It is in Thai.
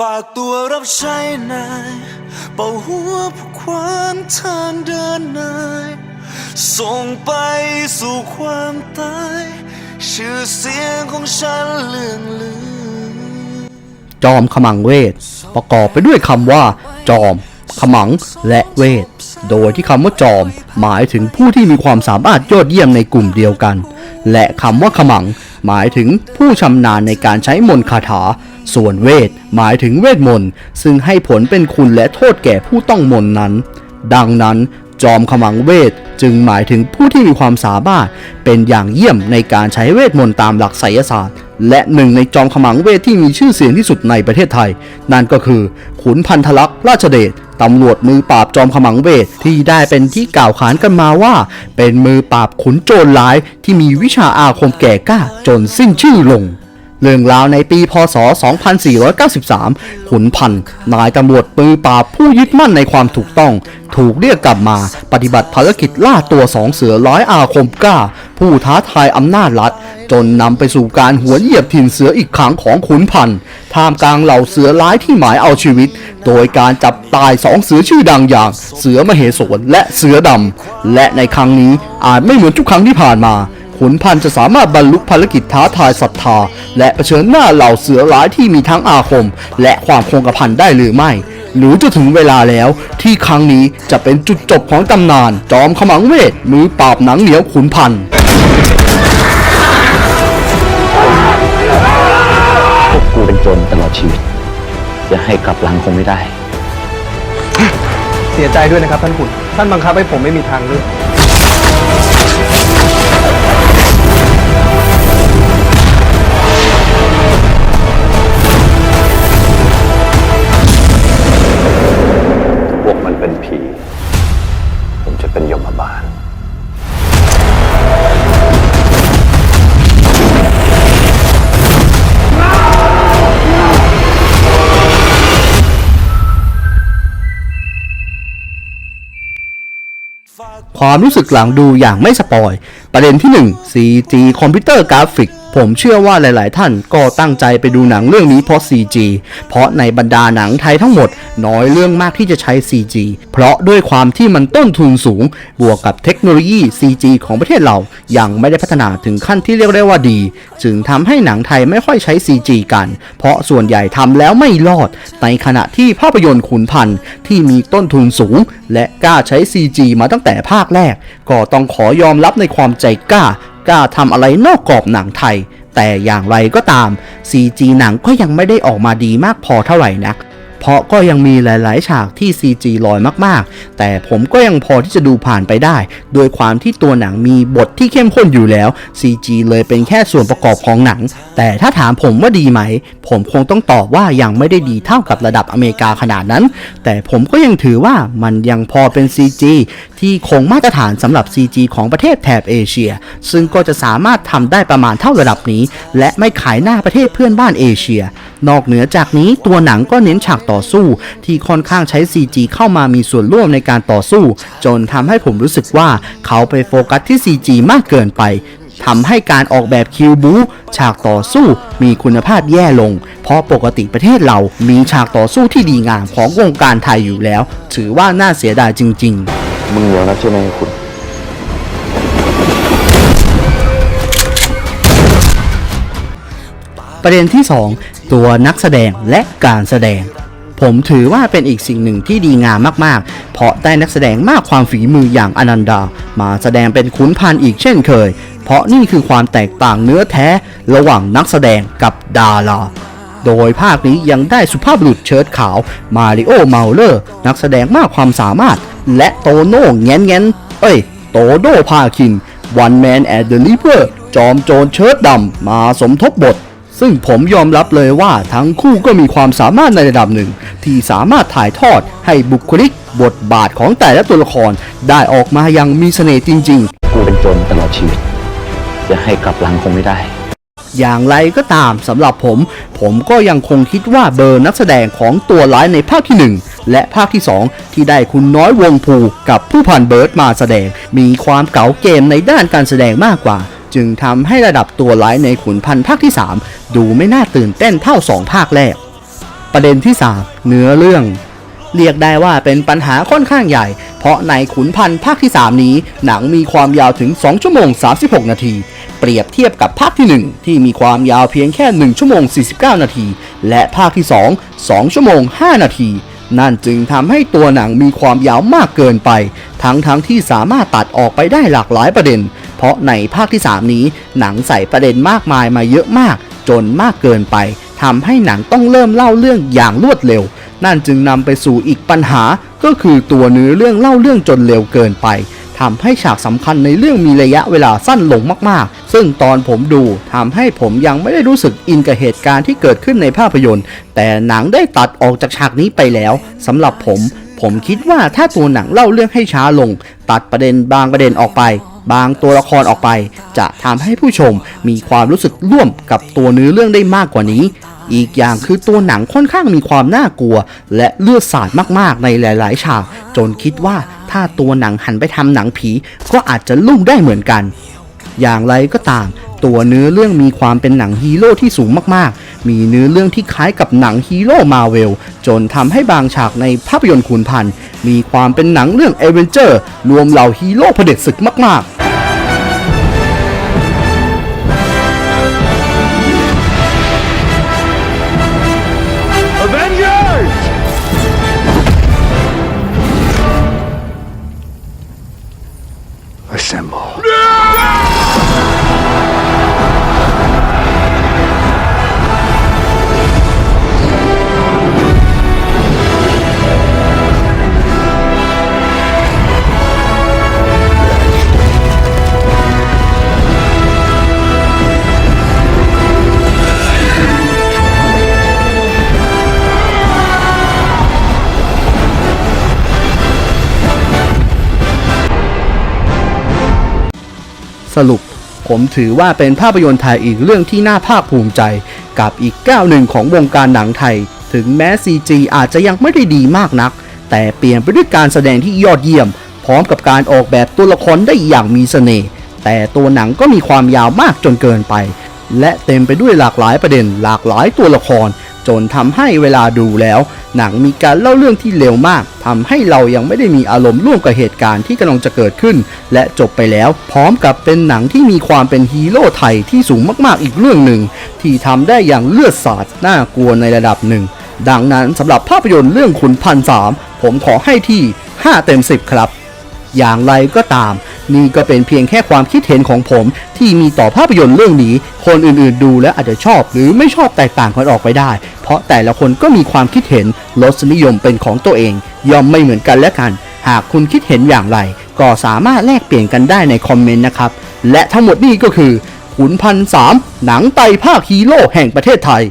ฝากตัวรับใช้นาย เป่าหัวผู้ความทางเดินนาย ส่งไปสู่ความตาย ชื่อเสียงของฉันเลื่องลือ จอมขมังเวท ประกอบไปด้วยคำว่า จอม ขมังและเวท โดยที่คำว่าจอม หมายถึงผู้ที่มีความสามารถยอดเยี่ยมในกลุ่มเดียวกัน และคำว่าขมัง หมายถึงผู้ชำนาญในการใช้มนต์คาถา ส่วนเวทหมายถึงเวทมนต์ซึ่งให้ผลเป็นคุณและโทษแก่ผู้ต้องมนนั้น ดังนั้นจอมขมังเวทจึงหมายถึงผู้ที่มีความสามารถ เป็นอย่างเยี่ยมในการใช้เวทมนต์ตามหลักไสยศาสตร์ และหนึ่งในจอมขมังเวทที่มีชื่อเสียงที่สุดในประเทศไทย นั่นก็คือ ขุนพันธลักษณ์ราชเดชตำรวจมือปราบจอมขมังเวทที่ได้เป็นที่กล่าวขานกันมาว่า เป็นมือปราบขุนโจรร้ายที่มีวิชาอาคมแก่กล้าจนสิ้นชื่อลง เรื่องราวในปีพศ 2493 ขุนพันธ์นายตำรวจมือปราผู้ยึดมั่นในความถูกต้อง ถูกเรียกกลับมาปฏิบัติภารกิจล่าตัวสองเสือร้อยอาคมกล้า ผู้ท้าทายอำนาจรัฐ จนนำไปสู่การหัวเหยียบถิ่นเสืออีกครั้งของขุนพันธ์ท่ามกลางเหล่าเสือร้ายที่หมายเอาชีวิต โดยการจับตายสองเสือชื่อดังอย่าง เสือมเหสวนและเสือดำและในครั้งนี้อาจไม่เหมือนทุกครั้งที่ผ่านมา ขุนพันธ์จะสามารถบรรลุภารกิจท้าทายศรัทธา และเผชิญหน้าเหล่าเสือร้ายที่มีทั้งอาคม และความคงกระพันได้หรือไม่ หรือจะถึงเวลาแล้วที่ครั้งนี้จะเป็นจุดจบของตำนาน จอมขมังเวทมือปราบหนังเหนียวขุนพันธ์พวกกูเป็นโจรตลอดชีวิต จะให้กลับหลังคงไม่ได้ เสียใจด้วยนะครับท่านขุนท่านบังคับให้ผมไม่มีทางเลือก ความรู้สึกหลังดูอย่างไม่สปอย ประเด็นที่ 1 CG คอมพิวเตอร์กราฟิก ผมเชื่อว่าหลาย ๆ ท่านก็ตั้งใจไปดูหนังเรื่องนี้เพราะ CG เพราะในบรรดาหนังไทยทั้งหมด น้อยเรื่องมากที่จะใช้ CG เพราะด้วยความที่มันต้นทุนสูง บวกกับเทคโนโลยี CG ของประเทศเรายังไม่ได้พัฒนาถึงขั้นที่เรียกได้ว่าดี จึงทำให้หนังไทยไม่ค่อยใช้ CG กัน เพราะส่วนใหญ่ทำแล้วไม่รอด ในขณะที่ภาพยนตร์ขุนพันธ์ที่มีต้นทุนสูง และกล้าใช้ CG มาตั้งแต่ภาคแรก ก็ต้องขอยอมรับในความใจกล้า กล้าทำอะไรนอกกรอบหนังไทย แต่อย่างไรก็ตาม CG หนังก็ยังไม่ได้ออกมาดีมากพอเท่าไหร่นัก เพราะก็ยังมีหลาย ๆ ฉากที่ CG ลอยมาก ๆ แต่ผมก็ยังพอที่จะดูผ่านไปได้ โดยความที่ตัวหนังมีบทที่เข้มข้นอยู่แล้ว CG เลยเป็นแค่ส่วนประกอบของหนัง แต่ถ้าถามผมว่าดีไหม ผมคงต้องตอบว่ายังไม่ได้ดีเท่ากับระดับอเมริกาขนาดนั้น แต่ผมก็ยังถือว่ามันยังพอเป็น CG ที่คงมาตรฐานสำหรับ CG ของประเทศแถบเอเชีย ซึ่งก็จะสามารถทำได้ประมาณเท่าระดับนี้ และไม่ขายหน้าประเทศเพื่อนบ้านเอเชีย นอกเหนือจากนี้ตัวหนังก็เน้นฉากต่อสู้ ที่ค่อนข้างใช้ CG เข้ามามีส่วนร่วมในการต่อสู้ จนทำให้ผมรู้สึกว่าเขาไปโฟกัสที่ CG มากเกินไปทำให้การออกแบบคิวบูฉากต่อสู้มีคุณภาพแย่ลง เพราะปกติประเทศเรามีฉากต่อสู้ที่ดีงามของวงการไทยอยู่แล้ว ถือว่าน่าเสียดายจริง ๆ มึงเหนียวนะใช่ไหมคุณประเด็นที่ 2 ตัวนักแสดงและการแสดง ผมถือว่าเป็นอีกสิ่งหนึ่งที่ดีงามมากๆ เพราะได้นักแสดงมากความฝีมืออย่างอนันดา มาแสดงเป็นขุนพันธ์อีกเช่นเคย เพราะนี่คือความแตกต่างเนื้อแท้ระหว่างนักแสดงกับดาราโดยภาคนี้ยังได้สุภาพบุรุษเชิ้ตขาวมาริโอเมาเลอร์ นักแสดงมากความสามารถ และโตโน่แงนแงนเอ้ย โตโดพาคิน One Man at the River จอมโจรเชิ้ตดำมาสมทบบท ซึ่งผมยอมรับเลยว่าทั้งคู่ก็มีความสามารถในระดับหนึ่ง ที่สามารถถ่ายทอดให้บุคลิก บทบาทของแต่ละตัวละครได้ออกมาอย่างมีเสน่ห์จริง ๆ กูเป็นโจรตลอดชีวิต จะให้กลับหลังคงไม่ได้ อย่างไรก็ตามสำหรับผม ผมก็ยังคงคิดว่าเบอร์นักแสดงของตัวร้ายในภาคที่1และภาคที่ 2 ที่ได้คุณน้อยวงภูกับผู้พันเบิร์ดมาแสดง มีความเก๋าเกมในด้านการแสดงมากกว่า จึงทำให้ระดับตัวร้ายในขุนพันธ์ภาคที่ 3 ดูไม่น่าตื่นเต้นเท่า 2 ภาคแรก ประเด็นที่ 3 เนื้อเรื่อง เรียกได้ว่าเป็นปัญหาค่อนข้างใหญ่ เพราะในขุนพันธ์ภาคที่ 3 นี้ หนังมีความยาวถึง 2 ชั่วโมง 36 นาที เปรียบเทียบกับภาคที่ 1 ที่มีความยาวเพียงแค่ 1 ชั่วโมง 49 นาที และภาคที่ 2 2 ชั่วโมง 5 นาทีนั่นจึงทำให้ตัวหนังมีความยาวมากเกินไป ทั้งทั้งที่สามารถตัดออกไปได้หลากหลายประเด็น ราะในภาคที่ 3 นี้ หนังใส่ประเด็นมากมายมาเยอะมาก จนมากเกินไปทำให้หนังต้องเริ่มเล่าเรื่องอย่างรวดเร็ว นั่นจึงนำไปสู่อีกปัญหา ก็คือตัวเนื้อเรื่องเล่าเรื่องจนเร็วเกินไปทำให้ฉากสำคัญในเรื่องมีระยะเวลาสั้นลงมากๆ ซึ่งตอนผมดูทำให้ผมยังไม่ได้รู้สึกอินกับเหตุการณ์ที่เกิดขึ้นในภาพยนตร์ แต่หนังได้ตัดออกจากฉากนี้ไปแล้วสำหรับผม ผมคิดว่าถ้าตัวหนังเล่าเรื่องให้ช้าลง ตัดประเด็นบางประเด็นออกไป บางตัวละครออกไป จะทำให้ผู้ชมมีความรู้สึกร่วมกับตัวเนื้อเรื่องได้มากกว่านี้ อีกอย่างคือตัวหนังค่อนข้างมีความน่ากลัว และเลือดสาดมากๆในหลาย ๆ ฉาก จนคิดว่าถ้าตัวหนังหันไปทำหนังผี ก็อาจจะลุ่งได้เหมือนกัน อย่างไรก็ตาม ตัวเนื้อเรื่องมีความเป็นหนังฮีโร่ที่สูงมากๆ มีเนื้อเรื่องที่คล้ายกับหนังฮีโร่มาเวลจนทำให้บางฉากในภาพยนตร์ขุนพันมีความเป็นหนังเรื่องเอเวนเจอร์รวมเหล่าฮีโร่เผด็จศึกมากๆ สรุป ผมถือว่าเป็นภาพยนตร์ไทยอีกเรื่องที่น่าภาคภูมิใจ กับอีกก้าวหนึ่งของวงการหนังไทย ถึงแม้ CG อาจจะยังไม่ได้ดีมากนัก แต่เปลี่ยนไปด้วยการแสดงที่ยอดเยี่ยม พร้อมกับการออกแบบตัวละครได้อย่างมีเสน่ห์แต่ตัวหนังก็มีความยาวมากจนเกินไป และเต็มไปด้วยหลากหลายประเด็นหลากหลายตัวละคร จนทำให้เวลาดูแล้ว หนังมีการเล่าเรื่องที่เร็วมากทำให้เรายังไม่ได้มีอารมณ์ร่วมกับเหตุการณ์ที่กำลังจะเกิดขึ้น และจบไปแล้ว พร้อมกับเป็นหนังที่มีความเป็นฮีโร่ไทยที่สูงมากๆอีกเรื่องหนึ่ง ที่ทำได้อย่างเลือดสาดน่ากลัวในระดับหนึ่ง ดังนั้นสำหรับภาพยนตร์เรื่องขุนพันสามผมขอให้ที่ 5 เต็ม 10 ครับ อย่างไรก็ตาม นี่ก็เป็นเพียงแค่ความคิดเห็นของผมที่มีต่อภาพยนตร์เรื่องนี้ คนอื่นๆดูแล้วอาจจะชอบหรือไม่ชอบแตกต่างกันออกไปได้ เพราะแต่ละคนก็มีความคิดเห็นรสนิยมเป็นของตัวเอง ย่อมไม่เหมือนกันและกัน หากคุณคิดเห็นอย่างไร ก็สามารถแลกเปลี่ยนกันได้ในคอมเมนต์นะครับ และทั้งหมดนี้ก็คือขุนพันสามหนังไตภาคฮีโร่แห่งประเทศไทย